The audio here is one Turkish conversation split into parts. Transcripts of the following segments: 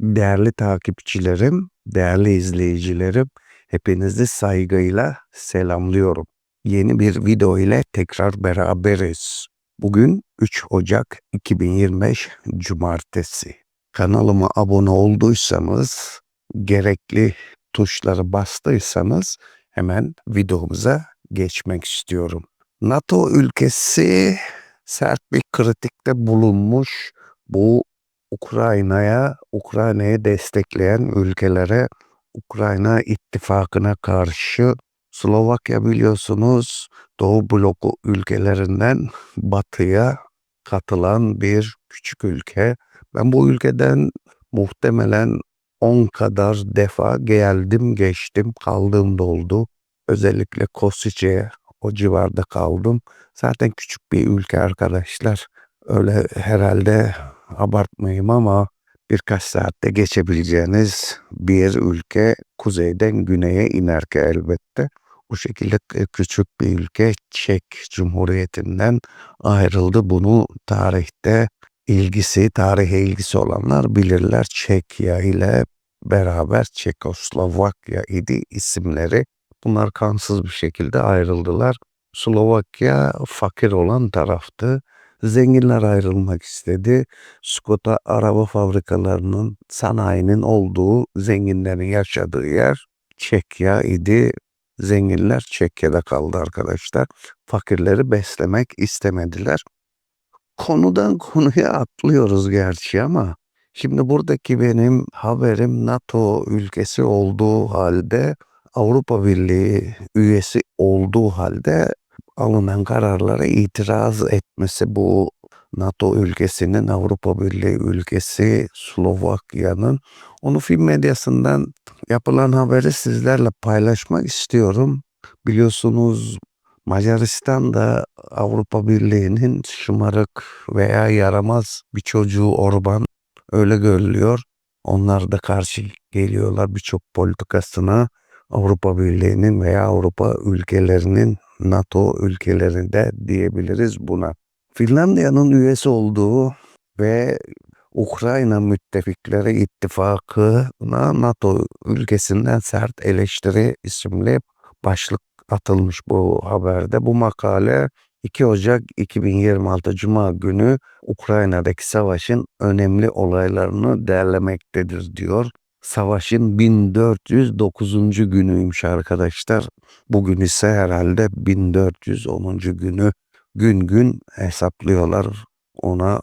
Değerli takipçilerim, değerli izleyicilerim, hepinizi saygıyla selamlıyorum. Yeni bir video ile tekrar beraberiz. Bugün 3 Ocak 2025 Cumartesi. Kanalıma abone olduysanız, gerekli tuşları bastıysanız hemen videomuza geçmek istiyorum. NATO ülkesi sert bir kritikte bulunmuş bu Ukrayna'ya, Ukrayna'yı destekleyen ülkelere, Ukrayna ittifakına karşı Slovakya biliyorsunuz Doğu bloku ülkelerinden batıya katılan bir küçük ülke. Ben bu ülkeden muhtemelen 10 kadar defa geldim geçtim kaldığım da oldu. Özellikle Kosice'ye o civarda kaldım. Zaten küçük bir ülke arkadaşlar. Öyle herhalde abartmayayım ama birkaç saatte geçebileceğiniz bir ülke kuzeyden güneye inerken elbette. Bu şekilde küçük bir ülke Çek Cumhuriyeti'nden ayrıldı. Bunu tarihte ilgisi, tarihe ilgisi olanlar bilirler. Çekya ile beraber Çekoslovakya idi isimleri. Bunlar kansız bir şekilde ayrıldılar. Slovakya fakir olan taraftı. Zenginler ayrılmak istedi. Skoda araba fabrikalarının, sanayinin olduğu, zenginlerin yaşadığı yer Çekya idi. Zenginler Çekya'da kaldı arkadaşlar. Fakirleri beslemek istemediler. Konudan konuya atlıyoruz gerçi ama şimdi buradaki benim haberim NATO ülkesi olduğu halde Avrupa Birliği üyesi olduğu halde alınan kararlara itiraz etmesi bu NATO ülkesinin Avrupa Birliği ülkesi Slovakya'nın onu film medyasından yapılan haberi sizlerle paylaşmak istiyorum. Biliyorsunuz Macaristan da Avrupa Birliği'nin şımarık veya yaramaz bir çocuğu Orban öyle görülüyor. Onlar da karşı geliyorlar birçok politikasına Avrupa Birliği'nin veya Avrupa ülkelerinin NATO ülkelerinde diyebiliriz buna. Finlandiya'nın üyesi olduğu ve Ukrayna müttefikleri ittifakına NATO ülkesinden sert eleştiri isimli başlık atılmış bu haberde. Bu makale 2 Ocak 2026 Cuma günü Ukrayna'daki savaşın önemli olaylarını derlemektedir diyor. Savaşın 1409. günüymüş arkadaşlar. Bugün ise herhalde 1410. günü gün gün hesaplıyorlar. Ona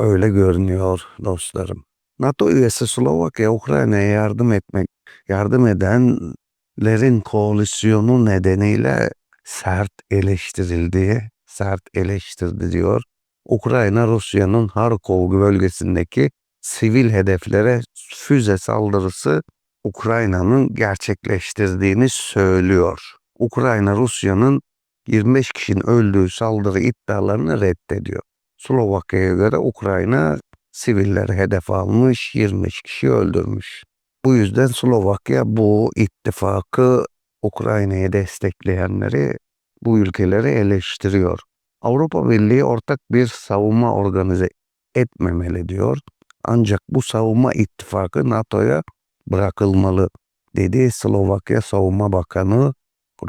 öyle görünüyor dostlarım. NATO üyesi Slovakya Ukrayna'ya yardım etmek, yardım edenlerin koalisyonu nedeniyle sert eleştirildi, sert eleştirdi diyor. Ukrayna Rusya'nın Harkov bölgesindeki sivil hedeflere füze saldırısı Ukrayna'nın gerçekleştirdiğini söylüyor. Ukrayna Rusya'nın 25 kişinin öldüğü saldırı iddialarını reddediyor. Slovakya'ya göre Ukrayna sivilleri hedef almış, 25 kişi öldürmüş. Bu yüzden Slovakya bu ittifakı Ukrayna'yı destekleyenleri bu ülkeleri eleştiriyor. Avrupa Birliği ortak bir savunma organize etmemeli diyor. Ancak bu savunma ittifakı NATO'ya bırakılmalı dedi Slovakya Savunma Bakanı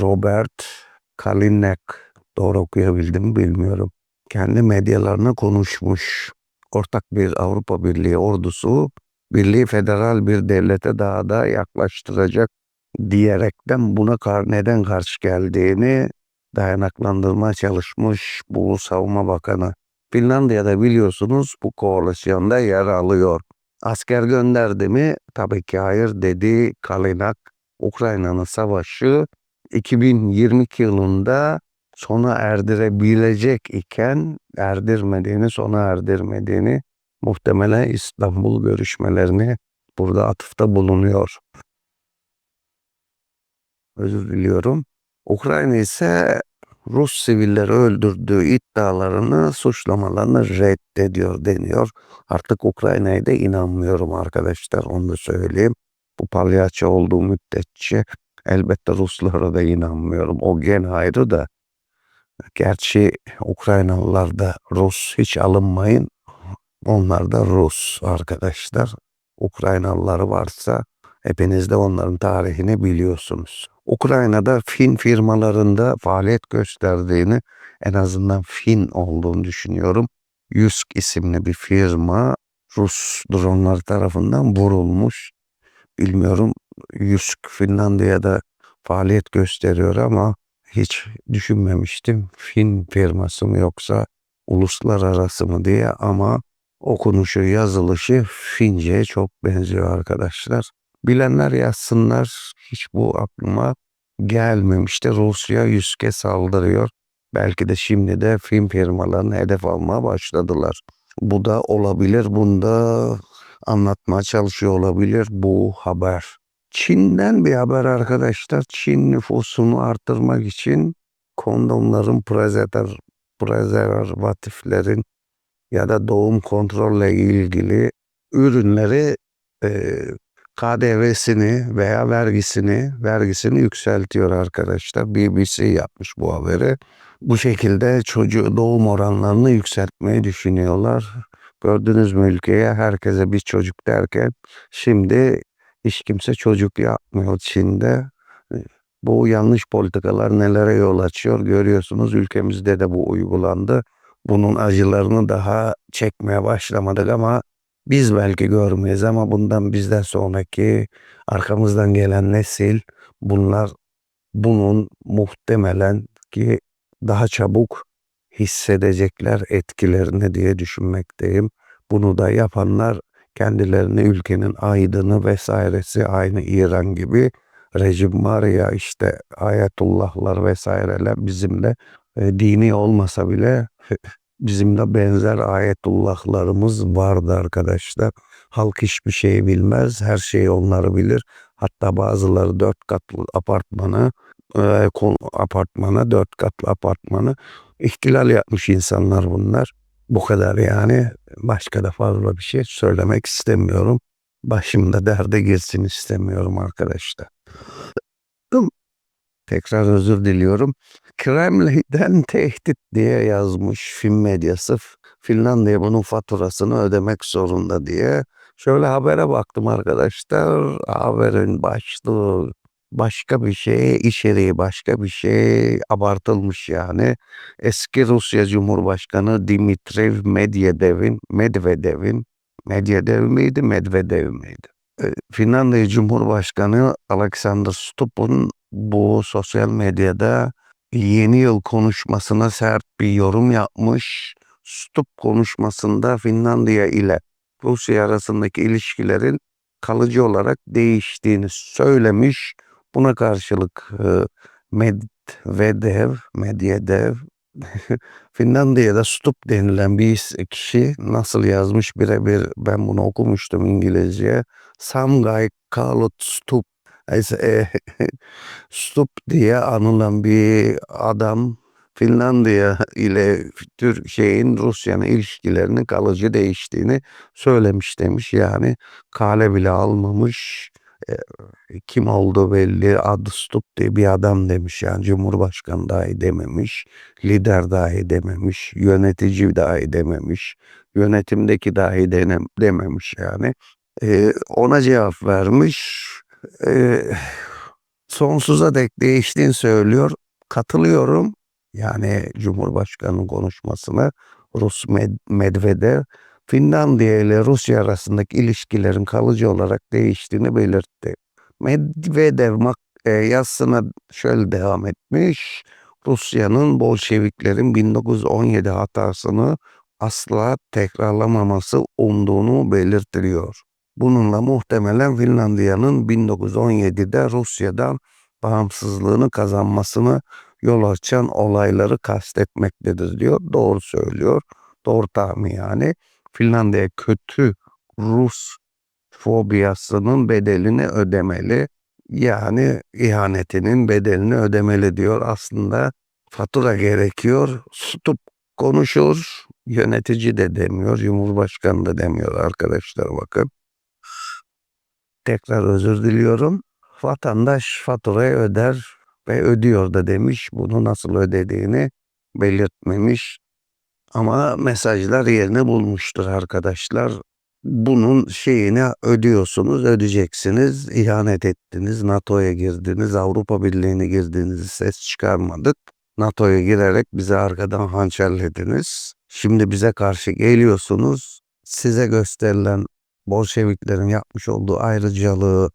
Robert Kalinek. Doğru okuyabildim bilmiyorum. Kendi medyalarına konuşmuş. Ortak bir Avrupa Birliği ordusu birliği federal bir devlete daha da yaklaştıracak diyerekten buna kar neden karşı geldiğini dayanaklandırmaya çalışmış bu savunma bakanı. Finlandiya'da biliyorsunuz bu koalisyonda yer alıyor. Asker gönderdi mi? Tabii ki hayır dedi Kalinak. Ukrayna'nın savaşı 2022 yılında sona erdirebilecek iken erdirmediğini, sona erdirmediğini muhtemelen İstanbul görüşmelerini burada atıfta bulunuyor. Özür diliyorum. Ukrayna ise Rus sivilleri öldürdüğü iddialarını, suçlamalarını reddediyor deniyor. Artık Ukrayna'ya da inanmıyorum arkadaşlar onu da söyleyeyim. Bu palyaço olduğu müddetçe elbette Ruslara da inanmıyorum. O gen ayrı da. Gerçi Ukraynalılar da Rus hiç alınmayın. Onlar da Rus arkadaşlar. Ukraynalıları varsa hepiniz de onların tarihini biliyorsunuz. Ukrayna'da Fin firmalarında faaliyet gösterdiğini en azından Fin olduğunu düşünüyorum. Yusk isimli bir firma Rus dronlar tarafından vurulmuş. Bilmiyorum Yusk Finlandiya'da faaliyet gösteriyor ama hiç düşünmemiştim. Fin firması mı yoksa uluslararası mı diye ama okunuşu yazılışı Fince'ye çok benziyor arkadaşlar. Bilenler yazsınlar. Hiç bu aklıma gelmemişti. Rusya yüzke saldırıyor. Belki de şimdi de film firmalarını hedef almaya başladılar. Bu da olabilir. Bunda anlatmaya çalışıyor olabilir bu haber. Çin'den bir haber arkadaşlar. Çin nüfusunu arttırmak için kondomların prezer, prezervatiflerin ya da doğum kontrolle ilgili ürünleri e, KDV'sini veya vergisini vergisini yükseltiyor arkadaşlar. BBC yapmış bu haberi. Bu şekilde çocuğu doğum oranlarını yükseltmeyi düşünüyorlar. Gördünüz mü ülkeye herkese bir çocuk derken şimdi hiç kimse çocuk yapmıyor Çin'de. Bu yanlış politikalar nelere yol açıyor görüyorsunuz. Ülkemizde de bu uygulandı. Bunun acılarını daha çekmeye başlamadık ama biz belki görmeyiz ama bundan bizden sonraki arkamızdan gelen nesil bunlar bunun muhtemelen ki daha çabuk hissedecekler etkilerini diye düşünmekteyim. Bunu da yapanlar kendilerini ülkenin aydını vesairesi aynı İran gibi rejim var ya işte ayetullahlar vesaireler bizimle e, dini olmasa bile Bizim de benzer ayetullahlarımız vardı arkadaşlar. Halk hiçbir şey bilmez, her şeyi onları bilir. Hatta bazıları dört katlı apartmanı, e, apartmana, dört katlı apartmanı ihtilal yapmış insanlar bunlar. Bu kadar yani. Başka da fazla bir şey söylemek istemiyorum. Başımda derde girsin istemiyorum arkadaşlar. Tekrar özür diliyorum. Kremlin'den tehdit diye yazmış film medyası. Finlandiya bunun faturasını ödemek zorunda diye. Şöyle habere baktım arkadaşlar. Haberin başlığı başka bir şey, içeriği başka bir şey abartılmış yani. Eski Rusya Cumhurbaşkanı Dimitriy Medvedev'in Medvedev'in Medvedev miydi, Medvedev miydi? E, Finlandiya Cumhurbaşkanı Alexander Stubb'un bu sosyal medyada yeni yıl konuşmasına sert bir yorum yapmış. Stubb konuşmasında Finlandiya ile Rusya arasındaki ilişkilerin kalıcı olarak değiştiğini söylemiş. Buna karşılık e, Medvedev, Medvedev Finlandiya'da Stubb denilen bir kişi nasıl yazmış birebir ben bunu okumuştum İngilizce. Some guy called Stubb e, Stubb diye anılan bir adam Finlandiya ile Türkiye'nin Rusya'nın ilişkilerinin kalıcı değiştiğini söylemiş demiş. Yani kale bile almamış. E, kim olduğu belli adı Stubb diye bir adam demiş yani Cumhurbaşkanı dahi dememiş, lider dahi dememiş, yönetici dahi dememiş, yönetimdeki dahi denem, dememiş yani. E, ona cevap vermiş e, sonsuza dek değiştiğini söylüyor. Katılıyorum. Yani Cumhurbaşkanı'nın konuşmasına Rus Med Medvedev Finlandiya ile Rusya arasındaki ilişkilerin kalıcı olarak değiştiğini belirtti. Medvedev e, yazısına şöyle devam etmiş. Rusya'nın Bolşeviklerin 1917 hatasını asla tekrarlamaması umduğunu belirtiliyor. Bununla muhtemelen Finlandiya'nın 1917'de Rusya'dan bağımsızlığını kazanmasını yol açan olayları kastetmektedir diyor. Doğru söylüyor. Doğru tahmin yani. Finlandiya kötü Rus fobiyasının bedelini ödemeli. Yani ihanetinin bedelini ödemeli diyor. Aslında fatura gerekiyor. Tutup konuşur. Yönetici de demiyor, Cumhurbaşkanı da demiyor arkadaşlar bakın. Tekrar özür diliyorum. Vatandaş faturayı öder ve ödüyor da demiş. Bunu nasıl ödediğini belirtmemiş. Ama mesajlar yerini bulmuştur arkadaşlar. Bunun şeyini ödüyorsunuz, ödeyeceksiniz. İhanet ettiniz, NATO'ya girdiniz, Avrupa Birliği'ne girdiniz, ses çıkarmadık. NATO'ya girerek bizi arkadan hançerlediniz. Şimdi bize karşı geliyorsunuz. Size gösterilen Bolşeviklerin yapmış olduğu ayrıcalığı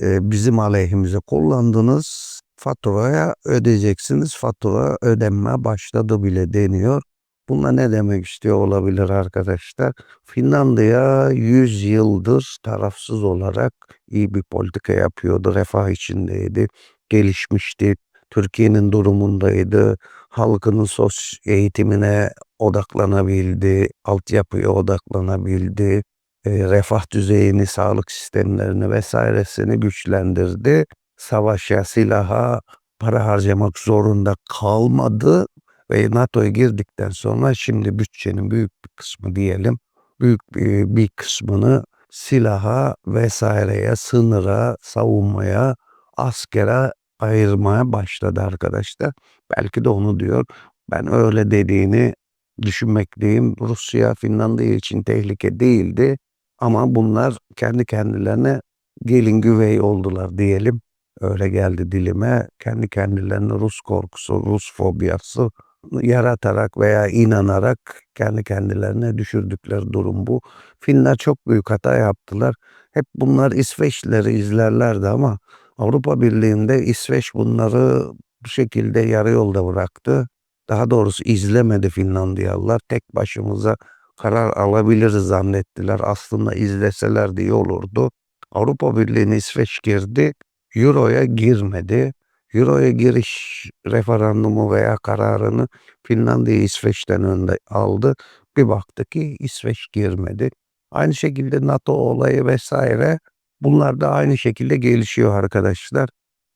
e, bizim aleyhimize kullandınız. Faturaya ödeyeceksiniz. Fatura ödenme başladı bile deniyor. Bunlar ne demek istiyor olabilir arkadaşlar? Finlandiya 100 yıldır tarafsız olarak iyi bir politika yapıyordu. Refah içindeydi, gelişmişti. Türkiye'nin durumundaydı. Halkının sos eğitimine odaklanabildi, altyapıya odaklanabildi, refah düzeyini, sağlık sistemlerini vesairesini güçlendirdi. Savaşa, silaha para harcamak zorunda kalmadı ve NATO'ya girdikten sonra şimdi bütçenin büyük bir kısmı diyelim, büyük bir, bir kısmını silaha vesaireye, sınıra, savunmaya, askere ayırmaya başladı arkadaşlar. Belki de onu diyor. Ben öyle dediğini düşünmekteyim. Rusya Finlandiya için tehlike değildi ama bunlar kendi kendilerine gelin güvey oldular diyelim. Öyle geldi dilime. Kendi kendilerine Rus korkusu, Rus fobiyası yaratarak veya inanarak kendi kendilerine düşürdükleri durum bu. Finler çok büyük hata yaptılar. Hep bunlar İsveçlileri izlerlerdi ama Avrupa Birliği'nde İsveç bunları bu şekilde yarı yolda bıraktı. Daha doğrusu izlemedi Finlandiyalılar. Tek başımıza karar alabiliriz zannettiler. Aslında izleseler iyi olurdu. Avrupa Birliği'ne İsveç girdi. Euro'ya girmedi. Euro'ya giriş referandumu veya kararını Finlandiya İsveç'ten önde aldı. Bir baktı ki İsveç girmedi. Aynı şekilde NATO olayı vesaire bunlar da aynı şekilde gelişiyor arkadaşlar.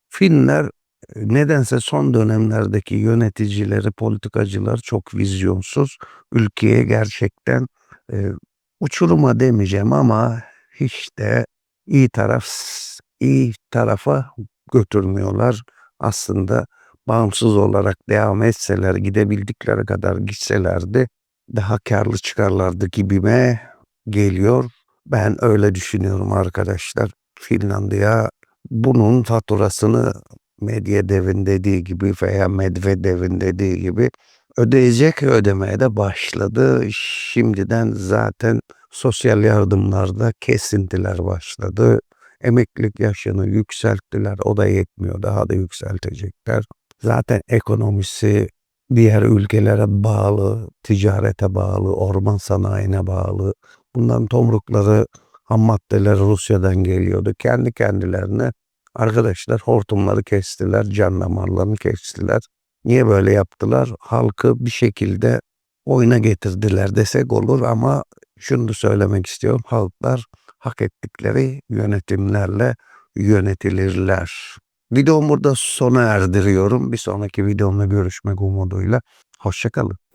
Finler nedense son dönemlerdeki yöneticileri, politikacılar çok vizyonsuz. Ülkeye gerçekten e, uçuruma demeyeceğim ama hiç de iyi taraf iyi tarafa götürmüyorlar. Aslında bağımsız olarak devam etseler, gidebildikleri kadar gitselerdi daha karlı çıkarlardı gibime geliyor. Ben öyle düşünüyorum arkadaşlar. Finlandiya bunun faturasını Medyadev'in dediği gibi veya Medvedev'in dediği gibi ödeyecek ödemeye de başladı. Şimdiden zaten sosyal yardımlarda kesintiler başladı. Emeklilik yaşını yükselttiler. O da yetmiyor. Daha da yükseltecekler. Zaten ekonomisi diğer ülkelere bağlı, ticarete bağlı, orman sanayine bağlı. Bunların tomrukları, ham maddeler Rusya'dan geliyordu. Kendi kendilerine arkadaşlar hortumları kestiler, can damarlarını kestiler. Niye böyle yaptılar? Halkı bir şekilde oyuna getirdiler desek olur ama şunu da söylemek istiyorum. Halklar hak ettikleri yönetimlerle yönetilirler. Videomu burada sona erdiriyorum. Bir sonraki videomda görüşmek umuduyla. Hoşçakalın.